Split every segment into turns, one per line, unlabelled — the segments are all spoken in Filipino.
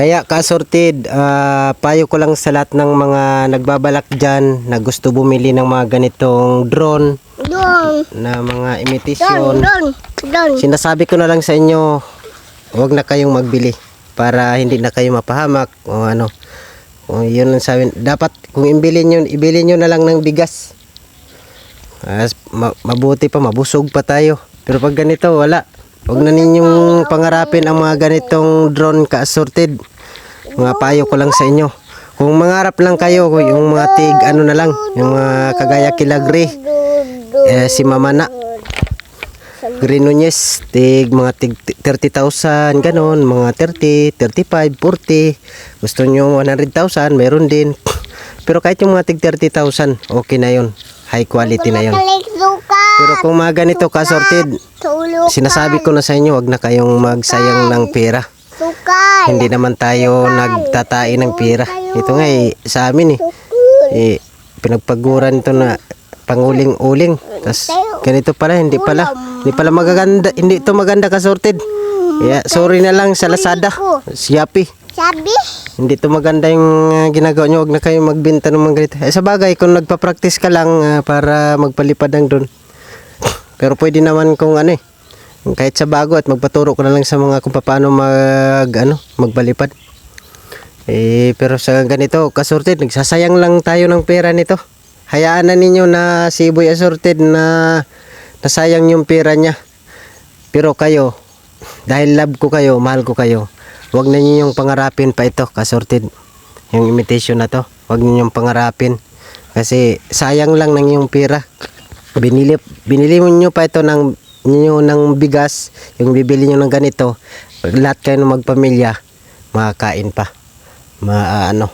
Kaya kasorted, ah, payo ko lang sa lahat ng mga nagbabalak dyan na gusto bumili ng mga ganitong drone
Doon.
na mga
Doon.
imitation.
Doon. Doon.
Sinasabi ko na lang sa inyo, huwag na kayong magbili para hindi na kayo mapahamak o ano. O yun ang sabi, dapat kung ibili nyo, ibili nyo na lang ng bigas. As, ma- mabuti pa, mabusog pa tayo. Pero pag ganito, wala. Huwag na ninyong pangarapin ang mga ganitong drone ka-assorted. Mga payo ko lang sa inyo. Kung mangarap lang kayo, yung mga tig, ano na lang, yung mga kagaya kilagri, eh, si Mama na, Green Nunez, tig mga tig 30,000, ganon, mga 30, 35, 40. Gusto nyo 100,000, meron din. Pero kahit yung mga tig 30,000, okay na yun. High quality na
suka.
Pero kung mga ganito ka-sorted, sinasabi ko na sa inyo, wag na kayong magsayang ng pera. Hindi naman tayo nagtatain ng pera. Ito nga eh, sa amin eh. eh pinagpaguran to na panguling-uling. Tapos ganito pala, hindi pala. Hindi pala magaganda, hindi to maganda ka-sorted. Yeah, sorry na lang sa Lazada. Siyapi.
Sabi.
Hindi to maganda yung uh, ginagawa nyo. Huwag na kayo magbenta ng mga ganito. Eh, sa bagay, kung nagpa-practice ka lang uh, para magpalipad ng drone. Pero pwede naman kung ano eh. Kahit sa bago at magpaturo ko na lang sa mga kung paano mag, ano, magpalipad. Eh, pero sa ganito, kasorted, nagsasayang lang tayo ng pera nito. Hayaan na ninyo na si Boy Assorted na nasayang yung pera niya. Pero kayo, dahil love ko kayo, mahal ko kayo, Huwag na niyo yung pangarapin pa ito, kasorted. Yung imitation na to. Huwag niyo yung pangarapin. Kasi sayang lang ng yung pera. Binili, binili mo niyo pa ito ng, niyo ng bigas. Yung bibili niyo ng ganito. Lahat kayo ng magpamilya, makakain pa. Ma, ano,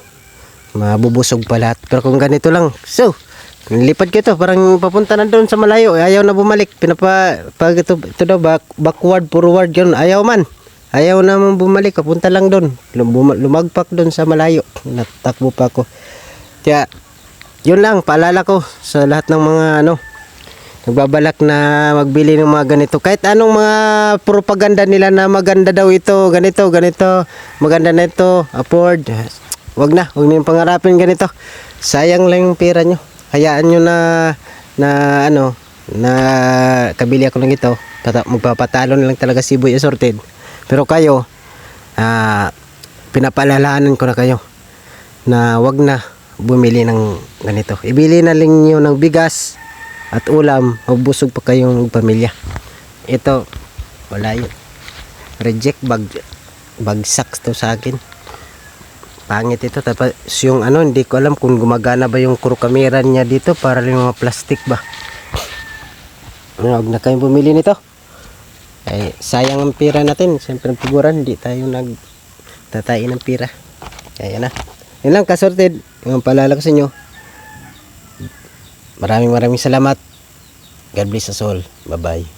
mabubusog pa lahat. Pero kung ganito lang, so, Lipad ko ito, parang papunta na doon sa malayo. Ayaw na bumalik. Pinapa, pag ito, ito daw, back, backward, forward, yun. Ayaw man. Ayaw naman bumalik, kapunta lang doon. Lum- lumagpak doon sa malayo. Natakbo pa ako. Kaya, yun lang, paalala ko sa lahat ng mga ano, nagbabalak na magbili ng mga ganito. Kahit anong mga propaganda nila na maganda daw ito, ganito, ganito, maganda na ito, afford. Wag na, wag niyo pangarapin ganito. Sayang lang yung pera nyo. Hayaan nyo na, na ano, na kabili ako ng ito. Pata- magpapatalo na lang talaga si Boy Assorted. Pero kayo, ah, pinapaalalahanan ko na kayo na wag na bumili ng ganito. Ibili na lang niyo ng bigas at ulam, magbusog pa kayong pamilya. Ito, wala yun. Reject bag, bagsak to sa akin. Pangit ito. Tapos yung ano, hindi ko alam kung gumagana ba yung crew camera niya dito para lang mga plastic ba. Huwag na kayong bumili nito. Ay, sayang ang pera natin. Siyempre, ang figuran, hindi tayo nagtatain ng pera. Kaya na. Yun lang, kasorted. Yung paalala ko sa inyo. Maraming maraming salamat. God bless us all. Bye-bye.